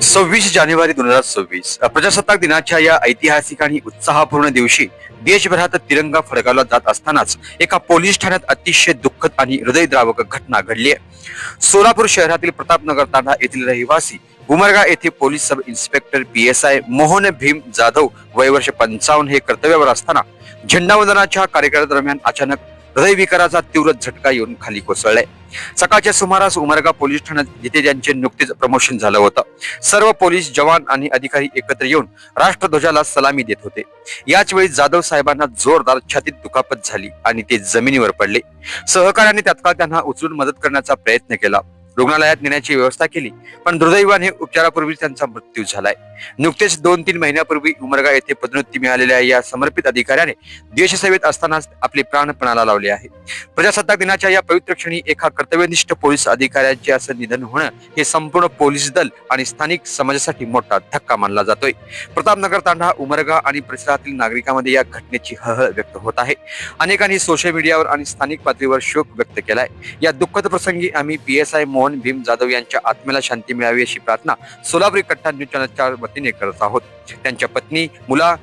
सव्वीस जानेवारी दोन हजार सव्वीस. प्रजासत्ताक दिनाच्या या ऐतिहासिक आणि उत्साहपूर्ण दिवशी देशभरात तिरंगा फडकावला जात असतानाच एका पोलीस ठाण्यात अतिशय दुःखद आणि हृदयद्रावक घटना घडली आहे. सोलापूर शहरातील प्रतापनगर तांडा येथील रहिवासी उमरगा येथे police sub inspector P S I Mohan Bhim Jadhav वय वर्ष पंचावन्न हे कर्तव्यावर असताना झेंडावंदनाच्या कार्यक्रमादरम्यान अचानक हृदयविकाराचा तीव्र झटका येऊन खाली कोसळलाय. सकाळच्या सुमारास उमरगा पोलीस ठाण्यात जिथे त्यांचे नुकतेच प्रमोशन झालं होतं सर्व पोलीस जवान आणि अधिकारी एकत्र येऊन राष्ट्रध्वजाला सलामी देत होते. याच वेळी जाधव साहेबांना जोरदार छातीत दुखापत झाली आणि ते जमिनीवर पडले. सहकार्याने तात्काळ त्यांना उचलून मदत करण्याचा प्रयत्न केला. रुग्णालयात नेण्याची व्यवस्था केली पण दुर्दैवाने उपचारापूर्वी त्यांचा मृत्यू झालाय. नुकतेच दोन तीन महिन्यापूर्वी उमरगा येथे पदोन्नती मिळालेल्या या समर्पित अधिकाऱ्याने देशसेवेत असतानाच आपले प्राणपणाला लावले आहे. प्रजासत्ताक दिनाच्या या पवित्र क्षणी एका कर्तव्यनिष्ठ पोलीस अधिकाऱ्याचे असं निधन होणं हे संपूर्ण पोलीस दल आणि स्थानिक समाजासाठी मोठा धक्का मानला जातोय. प्रतापनगर तांडा उमरगा आणि परिसरातील नागरिकांमध्ये या घटनेची हळहळ व्यक्त होत आहे. अनेकांनी सोशल मीडियावर आणि स्थानिक पातळीवर शोक व्यक्त केलाय. या दुःखद प्रसंगी आम्ही P S I Mohan Bhim Jadhav यांच्या आत्म्याला शांती मिळावी अशी प्रार्थना सोलापुरी कट्टा न्यूज चॅनलच्या वतीने करत आहोत. त्यांच्या पत्नी मुला